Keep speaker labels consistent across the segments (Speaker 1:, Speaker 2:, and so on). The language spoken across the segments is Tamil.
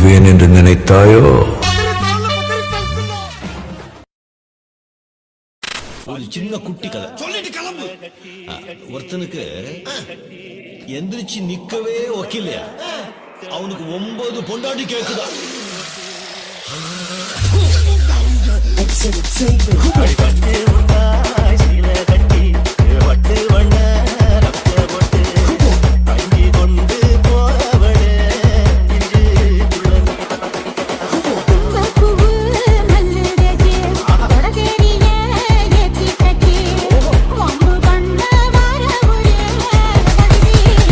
Speaker 1: கொள்வேன் என்று நினைத்தாயோ?
Speaker 2: ஒரு சின்ன குட்டி கதை.
Speaker 3: சொல்லிட்டு கிளம்பு.
Speaker 2: ஒருத்தனுக்கு எந்திரிச்சு நிக்கவே ஒக்கில்லையா அவனுக்கு ஒன்பது பொண்டாட்டி கேக்குதா?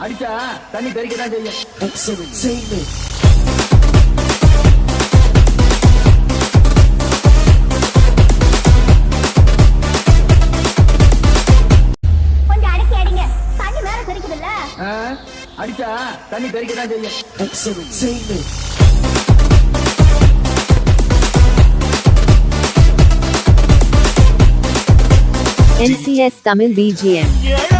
Speaker 4: அடிச்சா தண்ணி தெறிக்க தான் செய்யும்.
Speaker 5: கொஞ்சம் அடக்கி அடிங்க. தண்ணி மேல தெரிக்குதுல்ல
Speaker 4: அடிச்சா தண்ணி தெறிக்க தான் செய்யும்
Speaker 6: NCS Tamil BGM.